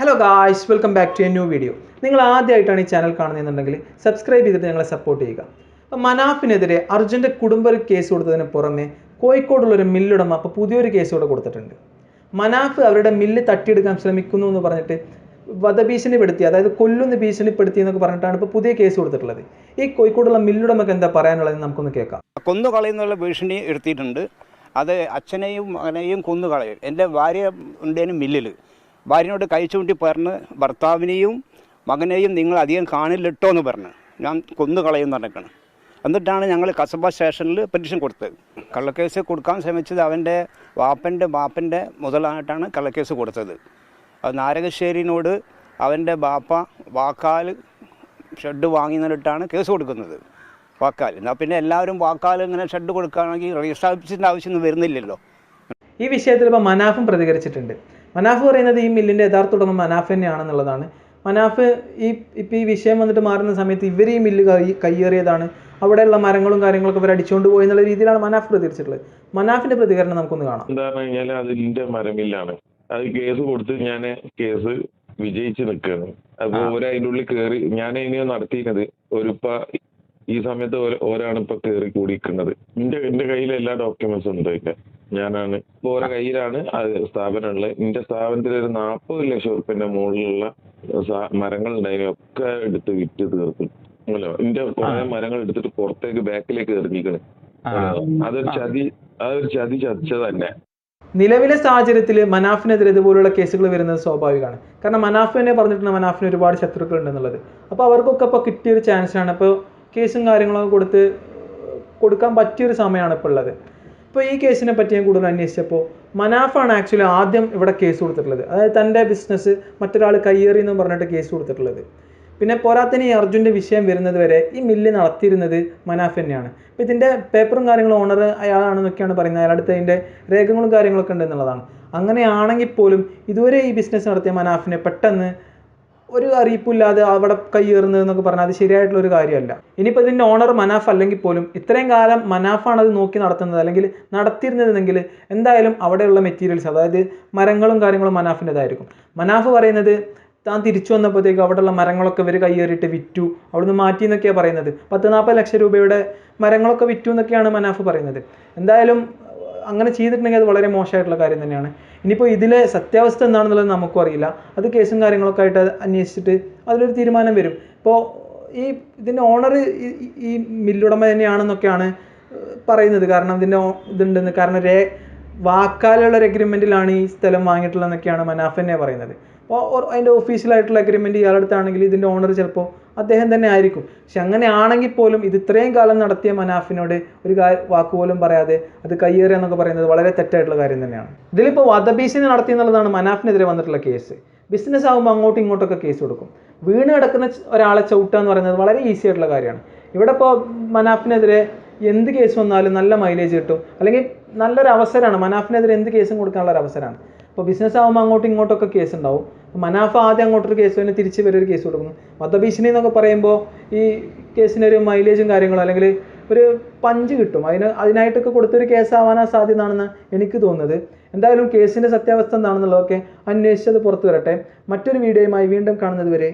Hello guys welcome back to a new video നിങ്ങൾ ആദ്യമായിട്ടാണ് ഈ ചാനൽ കാണുന്നതെന്നുണ്ടെങ്കിൽ സബ്സ്ക്രൈബ് ചെയ്തിട്ട് ഞങ്ങളെ സപ്പോർട്ട് ചെയ്യുക. അപ്പോൾ മനാഫിനെതിരെ അർജുന്റെ കുടുംബ കേസ് കൊടുത്തതിന് പുറമെ കോഴിക്കോടുള്ളൊരു മില്ലുടമ അപ്പോൾ പുതിയൊരു കേസ് കൂടെ കൊടുത്തിട്ടുണ്ട്. മനാഫ് അവരുടെ മില്ല് തട്ടിയെടുക്കാൻ ശ്രമിക്കുന്നു എന്ന് പറഞ്ഞിട്ട് വധഭീഷണിപ്പെടുത്തി അതായത് കൊല്ലുന്ന ഭീഷണിപ്പെടുത്തി എന്നൊക്കെ പറഞ്ഞിട്ടാണ് ഇപ്പോൾ പുതിയ കേസ് കൊടുത്തിട്ടുള്ളത്. ഈ കോഴിക്കോടുള്ള മില്ലുടമക്ക് എന്താ പറയാനുള്ളത് നമുക്കൊന്ന് കേൾക്കാം. കൊന്നു കളയുന്നുള്ള ഭീഷണി എടുത്തിട്ടുണ്ട്. അത് അച്ഛനെയും മകനെയും കൊന്നു കളയും എന്റെ ഭാര്യ ഉണ്ടേനും മില്ലിൽ ഭാര്യനോട് കൈ ചൂണ്ടി പറഞ്ഞ് ഭർത്താവിനെയും മകനെയും നിങ്ങൾ അധികം കാണില്ലട്ടോ എന്ന് പറഞ്ഞ്. ഞാൻ കൊന്നു കളയും പറഞ്ഞേക്കാണ്. എന്നിട്ടാണ് ഞങ്ങൾ കസബ സ്റ്റേഷനിൽ പെറ്റീഷൻ കൊടുത്തത്. കള്ളക്കേസ് കൊടുക്കാൻ ശ്രമിച്ചത് അവന്റെ വാപ്പന്റെ ബാപ്പന്റെ മുതലായിട്ടാണ് കള്ളക്കേസ് കൊടുത്തത്. അത് നാരകശ്ശേരിനോട് അവന്റെ ബാപ്പ വാക്കാൽ ഷെഡ് വാങ്ങി നിന്നിട്ടാണ് കേസ് കൊടുക്കുന്നത്. വാക്കാൽ. എന്നാൽ പിന്നെ എല്ലാവരും വാക്കാൽ ഇങ്ങനെ ഷെഡ് കൊടുക്കുകയാണെങ്കിൽ റീസ്റ്റാബ്ലിഷിന്റെ ആവശ്യമൊന്നും വരുന്നില്ലല്ലോ. ഈ വിഷയത്തിൽ ഇപ്പോൾ മനാഫും പ്രതികരിച്ചിട്ടുണ്ട്. മനാഫ് പറയുന്നത് ഈ മില്ലിന്റെ യഥാർത്ഥ ഉടമ മനാഫ് തന്നെയാണെന്നുള്ളതാണ്. മനാഫ് ഈ ഇപ്പം ഈ വിഷയം വന്നിട്ട് മാറുന്ന സമയത്ത് ഇവർ ഈ മില്ല് കൈ കയ്യേറിയതാണ് അവിടെയുള്ള മരങ്ങളും കാര്യങ്ങളൊക്കെ ഇവർ അടിച്ചുകൊണ്ട് പോയി എന്നുള്ള രീതിയിലാണ് മനാഫ് പ്രതികരിച്ചിട്ടുള്ളത്. മനാഫിന്റെ പ്രതികരണം നമുക്കൊന്ന് കാണാം. എന്താണെന്ന് കഴിഞ്ഞാൽ അതിന്റെ മരമില്ലാണ്. അത് കേസ് കൊടുത്ത് ഞാൻ കേസ് വിജയിച്ച് നിൽക്കുകയാണ് അപ്പൊ ഉള്ളിൽ കയറി ഞാൻ ഇനി നടത്തിയിരുന്നത് ഒരുപ്പ ഈ സമയത്ത് ഓര- ഓരാണ് ഇപ്പൊ കയറി കൂടിയിരിക്കുന്നത്. എന്റെ എന്റെ കയ്യിൽ എല്ലാ ഡോക്യുമെന്റ്സും ഉണ്ട് അതിന്റെ ഞാനാണ്. ഇപ്പൊ ഓരോ കയ്യിലാണ് അത് സ്ഥാപനം ഉള്ളത് എന്റെ സ്ഥാപനത്തിൽ ഒരു നാൽപ്പത് ലക്ഷം ഉറുപ്പിന്റെ മുകളിലുള്ള മരങ്ങൾ ഉണ്ടായിരുന്നു ഒക്കെ എടുത്ത് വിറ്റ് തീർത്തു അല്ലോ എന്റെ കുറെ മരങ്ങൾ എടുത്തിട്ട് പുറത്തേക്ക് ബാക്കിലേക്ക് എറിഞ്ഞിരിക്കണ്. അതൊരു ചതി അതൊരു ചതി ചതിച്ച തന്നെ നിലവിലെ സാഹചര്യത്തിൽ മനാഫിനെതിരെ ഇതുപോലുള്ള കേസുകൾ വരുന്നത് സ്വാഭാവികമാണ്. കാരണം മനാഫിനെ തന്നെ പറഞ്ഞിട്ടുണ്ട് മനാഫിന് ഒരുപാട് ശത്രുക്കൾ ഉണ്ടെന്നുള്ളത്. അപ്പോൾ അവർക്കൊക്കെ ഇപ്പോൾ കിട്ടിയൊരു ചാൻസാണ് ഇപ്പോൾ കേസും കാര്യങ്ങളൊക്കെ കൊടുത്ത് കൊടുക്കാൻ പറ്റിയൊരു സമയമാണ് ഇപ്പോൾ ഉള്ളത്. ഇപ്പോൾ ഈ കേസിനെ പറ്റി ഞാൻ കൂടുതൽ അന്വേഷിച്ചപ്പോൾ മനാഫാണ് ആക്ച്വലി ആദ്യം ഇവിടെ കേസ് കൊടുത്തിട്ടുള്ളത്. അതായത് തന്റെ ബിസിനസ് മറ്റൊരാൾ കയ്യേറി എന്ന് പറഞ്ഞിട്ട് കേസ് കൊടുത്തിട്ടുള്ളത്. പിന്നെ പോരാത്തിന് ഈ അർജുന്റെ വിഷയം വരുന്നത് വരെ ഈ മില്ല് നടത്തിയിരുന്നത് മനാഫ് തന്നെയാണ്. അപ്പോൾ ഇതിന്റെ പേപ്പറും കാര്യങ്ങളും ഓണർ അയാളാണെന്നൊക്കെയാണ് പറയുന്നത്. അയാളടുത്ത് അതിന്റെ രേഖകളും കാര്യങ്ങളൊക്കെ ഉണ്ട് എന്നുള്ളതാണ്. അങ്ങനെയാണെങ്കിൽ പോലും ഇതുവരെ ഈ ബിസിനസ് നടത്തിയ മനാഫിനെ പെട്ടെന്ന് ഒരു അറിയിപ്പില്ലാതെ അവിടെ കയ്യേറുന്നത് എന്നൊക്കെ പറഞ്ഞാൽ അത് ശരിയായിട്ടുള്ള ഒരു കാര്യമല്ല. ഇനിയിപ്പോൾ ഇതിന്റെ ഓണർ മനാഫ് അല്ലെങ്കിൽ പോലും ഇത്രയും കാലം മനാഫാണ് അത് നോക്കി നടത്തുന്നത് അല്ലെങ്കിൽ നടത്തിയിരുന്നതെങ്കിൽ എന്തായാലും അവിടെയുള്ള മെറ്റീരിയൽസ് അതായത് മരങ്ങളും കാര്യങ്ങളും മനാഫിന്റെതായിരിക്കും. മനാഫ് പറയുന്നത് താൻ തിരിച്ചു വന്നപ്പോഴത്തേക്ക് അവിടെയുള്ള മരങ്ങളൊക്കെ ഇവർ കയ്യേറിയിട്ട് വിറ്റു. അവിടുന്ന് മാറ്റി എന്നൊക്കെയാണ് പറയുന്നത്. പത്ത് നാൽപ്പത് ലക്ഷം രൂപയുടെ മരങ്ങളൊക്കെ വിറ്റു എന്നൊക്കെയാണ് മനാഫ് പറയുന്നത്. എന്തായാലും അങ്ങനെ ചെയ്തിട്ടുണ്ടെങ്കിൽ അത് വളരെ മോശമായിട്ടുള്ള കാര്യം തന്നെയാണ്. ഇനിയിപ്പോൾ ഇതിലെ സത്യാവസ്ഥ എന്താണെന്നുള്ളത് നമുക്കും അറിയില്ല. അത് കേസും കാര്യങ്ങളൊക്കെ ആയിട്ട് അന്വേഷിച്ചിട്ട് അതിലൊരു തീരുമാനം വരും. ഇപ്പോൾ ഈ ഇതിന്റെ ഓണർ ഈ മില്ലുടമ തന്നെയാണെന്നൊക്കെയാണ് പറയുന്നത്. കാരണം ഇതിന്റെ ഇതുണ്ടെന്ന്. കാരണം രേ വാക്കാലുള്ള ഒരു അഗ്രിമെന്റിലാണ് ഈ സ്ഥലം വാങ്ങിയിട്ടുള്ളതെന്നൊക്കെയാണ് മനാഫ് തന്നെ പറയുന്നത്. അപ്പോൾ അതിന്റെ ഒഫീഷ്യലായിട്ടുള്ള അഗ്രിമെന്റ് ഇയാളടുത്താണെങ്കിൽ ഇതിന്റെ ഓണർ ചിലപ്പോൾ അദ്ദേഹം തന്നെ ആയിരിക്കും. പക്ഷെ അങ്ങനെ ആണെങ്കിൽ പോലും ഇത് ഇത്രയും കാലം നടത്തിയ മനാഫിനോട് ഒരു വാക്ക് പോലും പറയാതെ അത് കയ്യേറുക എന്നൊക്കെ പറയുന്നത് വളരെ തെറ്റായിട്ടുള്ള കാര്യം തന്നെയാണ്. ഇതിലിപ്പോൾ വധഭീഷണി നടത്തി എന്നുള്ളതാണ് മനാഫിനെതിരെ വന്നിട്ടുള്ള കേസ് ബിസിനസ് ആകുമ്പോൾ അങ്ങോട്ടും ഇങ്ങോട്ടൊക്കെ കേസ് കൊടുക്കും. വീണ് കിടക്കുന്ന ഒരാളെ ചവിട്ടുക എന്ന് പറയുന്നത് വളരെ ഈസി ആയിട്ടുള്ള കാര്യമാണ്. ഇവിടെ ഇപ്പോൾ മനാഫിനെതിരെ എന്ത് കേസ് വന്നാലും നല്ല മൈലേജ് കിട്ടും. അല്ലെങ്കിൽ നല്ലൊരു അവസരമാണ്. മനാഫിനെതിരെ എന്ത് കേസും കൊടുക്കാനുള്ള ഒരു അവസരമാണ്. അപ്പോൾ ബിസിനസ് ആകുമ്പോൾ അങ്ങോട്ടും ഇങ്ങോട്ടൊക്കെ കേസ് ഉണ്ടാവും. മനാഫ ആദ്യം അങ്ങോട്ടൊരു കേസ് തന്നെ തിരിച്ച് വരെ ഒരു കേസ് കൊടുക്കുന്നു. വധഭീഷണി എന്നൊക്കെ പറയുമ്പോൾ ഈ കേസിനൊരു മൈലേജും കാര്യങ്ങളും അല്ലെങ്കിൽ ഒരു പഞ്ച് കിട്ടും. അതിന് അതിനായിട്ടൊക്കെ കൊടുത്തൊരു കേസാവാനാ സാധ്യതയാണെന്ന് എനിക്ക് തോന്നുന്നത്. എന്തായാലും കേസിന്റെ സത്യാവസ്ഥ എന്താണെന്നുള്ളതൊക്കെ അന്വേഷിച്ചത് പുറത്തു വരട്ടെ. മറ്റൊരു വീഡിയോയുമായി വീണ്ടും കാണുന്നത് വരെ